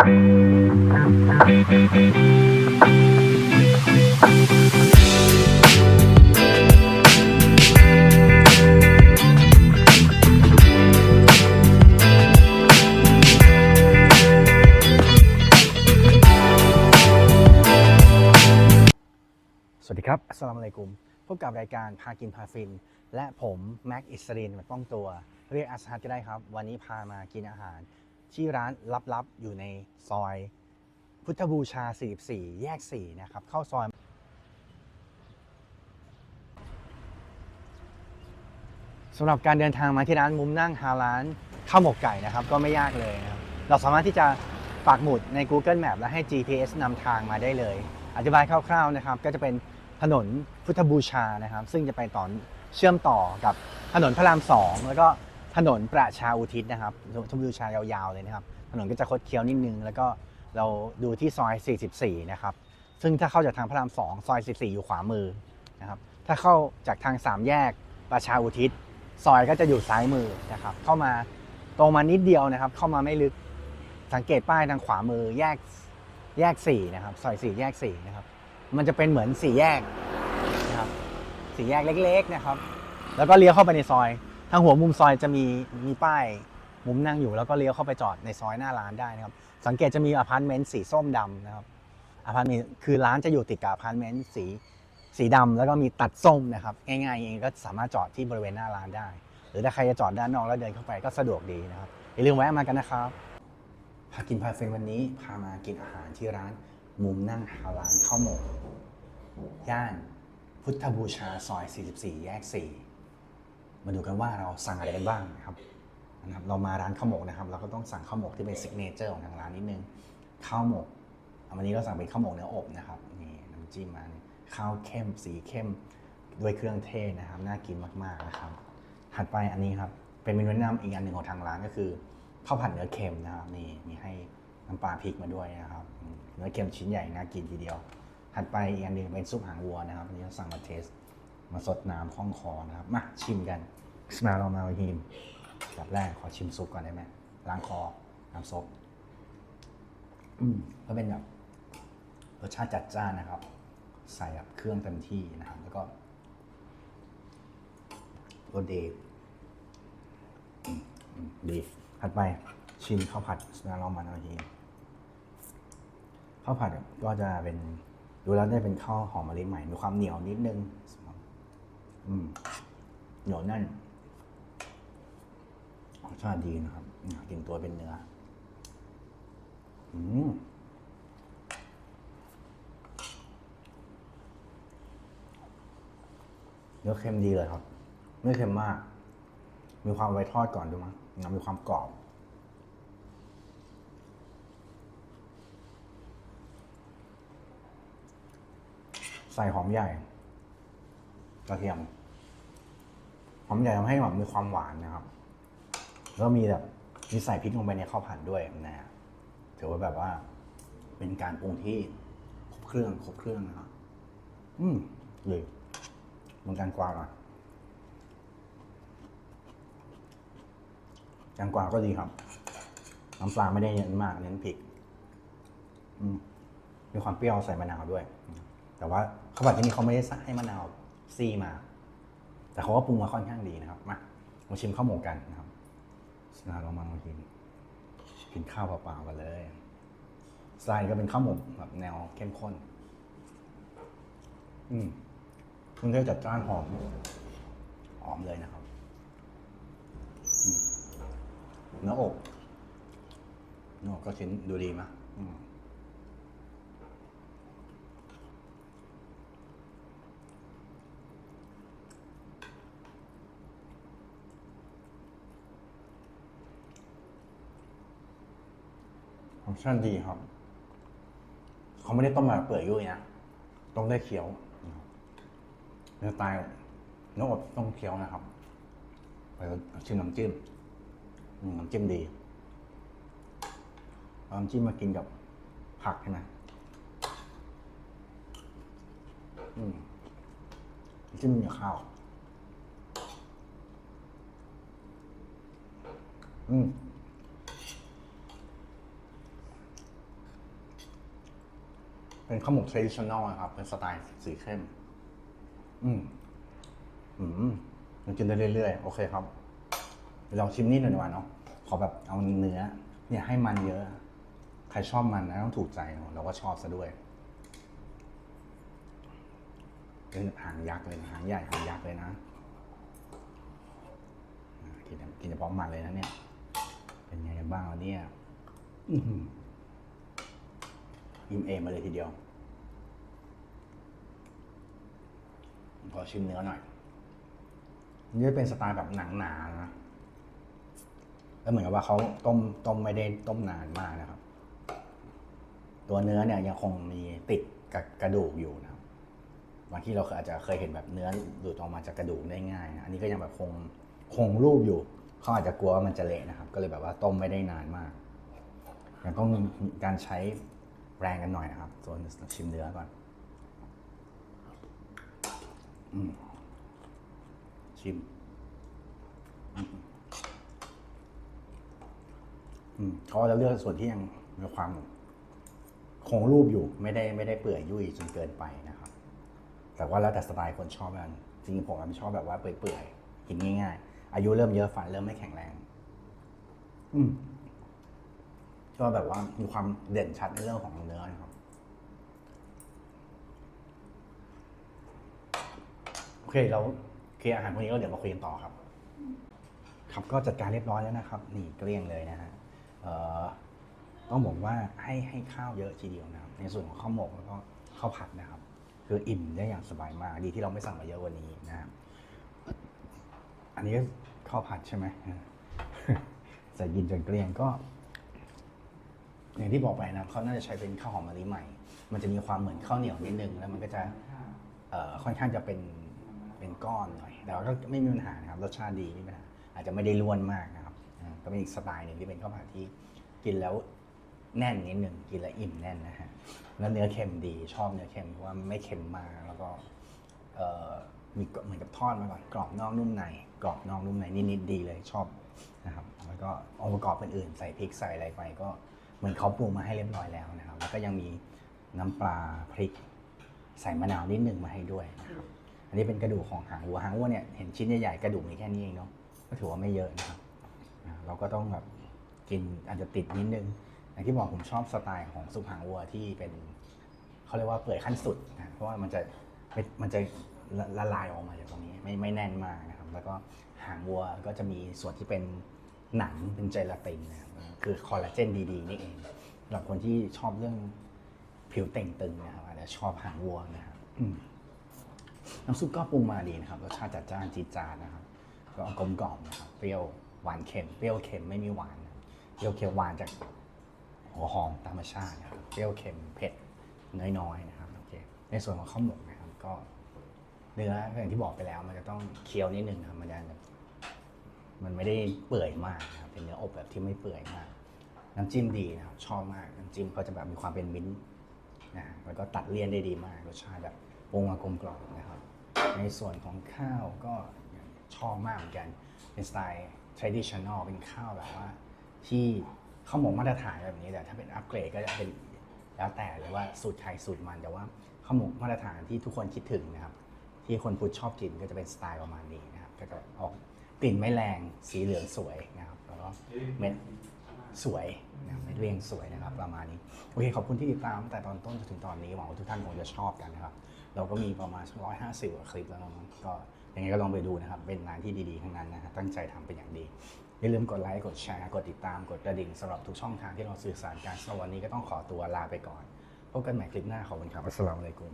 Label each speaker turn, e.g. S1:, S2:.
S1: สวัสดีครับอัสสลามุอะลัยกุม พบกับรายการพากินพาฟิน และผม แม็กอิสรินแบบป้องตัว เรียกอาสฮัดก็ได้ครับ วันนี้พามากินอาหาร ที่ร้านลับๆ อยู่ในซอย พุทธบูชา 44 แยก 4 นะครับ เข้าซอยสำหรับการเดินทางมาที่ร้านมุมนั่งฮาร้านข้าวหมกไก่นะครับ ก็ไม่ยากเลยนะครับ เราสามารถที่จะปักหมุดใน Google Map และให้ GPS นำทางมาได้เลย อธิบายคร่าวๆนะครับ ก็จะเป็นถนนพุทธบูชานะครับ ซึ่งจะไปต่อเชื่อมต่อกับถนนพระรามสองแล้วก็ ถนนประชาอุทิศนะครับพุทธบูชายาวๆเลยนะครับ ถนนก็จะคดเคี้ยวนิดนึง แล้วก็เราดูที่ซอย 44 นะครับ ซึ่งถ้าเข้าจากทางพระรามสองซอย 44 อยู่ขวามือนะครับ ถ้าเข้าจากทางสามแยกประชาอุทิศ ซอยก็จะอยู่ซ้ายมือนะครับ เข้ามาตรงมานิดเดียวนะครับ เข้ามาไม่ลึก สังเกตป้ายทางขวามือแยกแยกสี่นะครับ ซอยสี่แยกสี่นะครับ มันจะเป็นเหมือนสี่แยกนะครับสี่แยกเล็กๆนะครับ แล้วก็เลี้ยวเข้าไปในซอย ทางหัวมุมซอยจะมีมีป้ายมุมนั่งอยู่แล้วก็เลี้ยวเข้าไปจอดในซอยหน้าร้านได้นะครับ สังเกตจะมีอพาร์ตเมนต์สีส้มดำนะครับอพาร์ตเมนต์คือร้านจะอยู่ติดกับอพาร์ตเมนต์สีสีดำแล้วก็มีตัดส้มนะครับง่ายๆเองก็สามารถจอดที่บริเวณหน้าร้านได้ หรือถ้าใครจะจอดด้านนอกแล้วเดินเข้าไปก็สะดวกดีนะครับอย่าลืมแวะมากันนะครับพากินพาเฟนวันนี้พามากินอาหารที่ร้าน มุมนั่งฮาลานข้าวหมกย่านพุทธบูชาซอย 44 แยก 4 มาดูกันว่าเราสั่งอะไรกันบ้างนะครับนะครับ เรามาร้านข้าวหมกนะครับ เราก็ต้องสั่งข้าวหมกที่เป็นซิกเนเจอร์ของทางร้านนิดนึงข้าวหมกวันนี้เราสั่งเป็นข้าวหมกเนื้ออบนะครับนี่น้ำจิ้มมาข้าวเข้มสีเข้มด้วยเครื่องเทศนะครับน่ากินมากๆนะครับถัดไปอันนี้ครับเป็นเมนูแนะนำอีกอันหนึ่งของทางร้านก็คือข้าวผัดเนื้อเค็มนะครับนี่มีให้น้ำปลาพริกมาด้วยนะครับเนื้อเค็มชิ้นใหญ่น่ากินทีเดียวถัดไปอีกอันหนึ่งเป็นซุปหางวัวนะครับอันนี้เราสั่งมาเทส มาสดน้ำคล่องคอนะครับ มาชิมกันสมาลองมาทีมแบบแรกขอชิมซุปก่อนได้ไหมล้างคอน้ำซุปอืมก็เป็นแบบรสชาติจัดจ้านนะครับ ใส่แบบเครื่องเต็มที่นะครับ แล้วก็รสดีอืมอืมดีถัดไปชิมข้าวผัดสนาลองมาน่อยทีข้าวผัดก็จะเป็นดูแล้วได้เป็นข้าวหอมมะลิใหม่ มีความเหนียวนิดนึง อืมเหนียวแน่นรสชาติดีนะครับอืมกินตัวเป็นเนื้อ อืมเนื้อเค็มดีเลยครับ ไม่เค็มมาก มีความไว้ทอดก่อนดูมั้งมีความกรอบ ใส่หอมใหญ่ กระเทียมหอมใหญ่ทำให้แบบมีความหวานนะครับ แล้วมีแบบมีใส่พริกลงไปในข้าวผัดด้วยนะฮะถือว่าแบบว่า เป็นการปรุงที่ครบเครื่องครบเครื่องนะครับอืมเลยมันการกวางอะการกวางก็ดีครับน้ำปลาไม่ได้เยอะมาก เน้นพริกมมีความเปรี้ยวใส่มะนาวด้วย แต่ว่าข้าวผัดที่นี่เขาไม่ได้ใส่ให้มะนาว ซีมา แต่เขาก็ปรุงมาค่อนข้างดีนะครับ มามาชิมข้าวหมกกันนะครับสนาเรามาลองกิน กินข้าวเปล่าๆกันเลยสไตล์ก็เป็นข้าวหมกแบบแนวเข้มข้น อืมเครื่องเทศจัดจ้านหอม หอมเลยนะครับ เนื้ออกเนื้ออกก็ชิ้นดูดีมากอืม รสชาติดีครับ เขาไม่ได้ต้มมาเปื่อยยุ่ยนะต้องได้เคี้ยวนะครับเนื้อตายเนื้ออบต้องเคี้ยวนะครับไปชิมน้ำจิ้มน้ำจิ้มดีน้ำจิ้มมากินกับผักใช่ไหมน้ำจิ้มกับข้าว อืม ข้าวหมก traditional นะครับ เป็นสไตล์สีเข้ม อืม อืมมันกินได้เรื่อยๆ โอเคครับเดี๋ยวลองชิมนิดหน่อยดีกว่าเนาะ ขอแบบเอาเนื้อ เนี่ยให้มันเยอะ ใครชอบมันนะต้องถูกใจเนอะเราก็ชอบซะด้วย เป็นหางยักษ์เลยนะหางใหญ่หางยักษ์เลยนะกินกินเฉพาะมันเลยนะเนี่ย เป็นไงบ้างวะเนี่ย อื้อหือยิ้มเอมมาเลยทีเดียว ขอชิมเนื้อหน่อยนี่จะเป็นสไตล์แบบหนังหนานะแล้วเหมือนกับว่าเขาต้มต้มไม่ได้ต้มนานมากนะครับ ตัวเนื้อเนี่ยยังคงมีติดกับกระดูกอยู่นะครับบางที่เราอาจจะเคยเห็นแบบเนื้อหลุดออกมาจากกระดูกได้ง่ายนะอันนี้ก็ยังแบบคงคงรูปอยู่เขาอาจจะกลัวว่ามันจะเละนะครับ ก็เลยแบบว่าต้มไม่ได้นานมากยังต้องมีการใช้แรงกันหน่อยนะครับส่วนชิมเนื้อก่อน ชิม อืมเขาจะเลือกส่วนที่ยังมีความคงรูปอยู่ ไม่ได้ไม่ได้เปื่อยยุ่ยจนเกินไปนะครับ แต่ว่าแล้วแต่สไตล์คนชอบกันจริงๆผมชอบแบบว่าเปื่อยๆกินง่าย ๆ อายุเริ่มเยอะฟันเริ่มไม่แข็งแรง อืมก็แบบว่ามีความเด่นชัดในเรื่องของเนื้อนะครับ โอ เคเราเคลียร์อาหารพวกนี้ก็เดี๋ยวมาคุยกันต่อครับ ครับก็จัดการเรียบร้อยแล้วนะครับ นี่เกลี้ยงเลยนะฮะต้องบอกว่าให้ให้ข้าวเยอะทีเดียวนะครับในส่วนของข้าวหมกแล้วก็ข้าวผัดนะครับ คืออิ่มได้อย่างสบายมากดีที่เราไม่สั่งมาเยอะวันนี้นะครับอันนี้ก็ข้าวผัดใช่ไหมจะกินจนเกลี้ยงก็ อย่างที่บอกไปนะเขาน่าจะใช้เป็นข้าวหอมมะลิใหม่ มันจะมีความเหมือนข้าวเหนียวนิดนึงแล้วมันก็จะค่อนข้างจะเป็น เป็นก้อนหน่อย แต่ว่าก็ไม่มีปัญหานะครับรสชาติดีไม่มีปัญหาอาจจะไม่ได้ล้วนมากนะครับอ่าก็เป็นอีกสไตล์หนึ่งที่เป็นข้าวผัดที่กินแล้วแน่นนิดหนึ่งกินแล้วอิ่มแน่นนะฮะแล้วเนื้อเค็มดีชอบเนื้อเค็มเพราะว่าไม่เค็มมากแล้วก็เอ่อมีเหมือนกับทอดมาก่อนกรอบนอกนุ่มในกรอบนอกนุ่มในนิดๆดีเลยชอบนะครับแล้วก็องค์ประกอบอื่นๆใส่พริกใส่อะไรไปก็เหมือนเขาปรุงมาให้เรียบร้อยแล้วนะครับ แล้วก็ยังมีน้ำปลาพริก ใส่มะนาวนิดหนึ่งมาให้ด้วยนะครับ อันนี้เป็นกระดูกของหางวัวหางวัวเนี่ยเห็นชิ้นใหญ่ๆกระดูกมีแค่นี้เองเนาะก็ถือว่าไม่เยอะนะครับเราก็ต้องแบบกินอาจจะติดนิดนึงอย่างที่บอกผมชอบสไตล์ของซุปหางวัวที่เป็นเขาเรียกว่าเปื่อยขั้นสุดนะเพราะว่ามันจะมันจะละละลายออกมาจากตรงนี้ไม่ไม่แน่นมากนะครับ แล้วก็หางวัวก็จะมีส่วนที่เป็นหนังเป็นเจลาตินนะครับคือคอลลาเจนดีๆนี่เองสำหรับคนที่ชอบเรื่องผิวเต่งตึงนะครับอาจจะชอบหางวัวนะครับ น้ำซุปก็ปรุงมาดีนะครับรสชาติจัดจ้านจีดจานนะครับก็กลมกล่อมนะครับเปรี้ยวหวานเค็มเปรี้ยวเค็มไม่มีหวานเปรี้ยวเค็มหวานจากหัวหอมธรรมชาตินะครับเปรี้ยวเค็มเผ็ดน้อยๆนะครับโอเคในส่วนของข้าวหมกนะครับก็เนื้ออย่างที่บอกไปแล้วมันจะต้องเคี้ยวนิดนึงนะครับมันจะมันไม่ได้เปื่อยมากนะครับเป็นเนื้ออบแบบที่ไม่เปื่อยมาก น้ำจิ้มดีนะครับชอบมากน้ำจิ้มเขาจะแบบมีความเป็นมิ้นท์นะฮะแล้วก็ตัดเลี่ยนได้ดีมากรสชาติแบบ ปรุงมากลมกล่อมนะครับ ในส่วนของข้าวก็ชอบมากเหมือนกัน เป็นสไตล์ traditional เป็นข้าวแบบว่า ที่ข้าวหมกมาตรฐานแบบนี้แต่ถ้าเป็นอัปเกรดก็จะเป็นแล้วแต่เลยว่าสูตรไทยสูตรมันแต่ว่าข้าวหมกมาตรฐานที่ทุกคนคิดถึงนะครับ ที่คนพุทธชอบกินก็จะเป็นสไตล์ประมาณนี้นะครับก็จะออกกลิ่นไม่แรงสีเหลืองสวยนะครับแล้วก็เม็ด สวยนะครับไม่เรียงสวยนะครับประมาณนี้โอเคขอบคุณที่ติดตามตั้งแต่ตอนต้นจนถึงตอนนี้หวังว่าทุกท่านคงจะชอบกันนะครับ เราก็มีประมาณร้อยห้าสิบกว่าคลิปแล้วมั้งก็ยังไงก็ลองไปดูนะครับ เป็นงานที่ดีๆทั้งนั้นนะฮะตั้งใจทำเป็นอย่างดีอย่าลืมกดไลค์กดแชร์กดติดตามกดกระดิ่งสำหรับทุกช่องทางที่เราสื่อสารกันสำหรับวันนี้ก็ต้องขอตัวลาไปก่อนพบกันใหม่คลิปหน้าขอบคุณครับอัสสลามุอะลัยกุม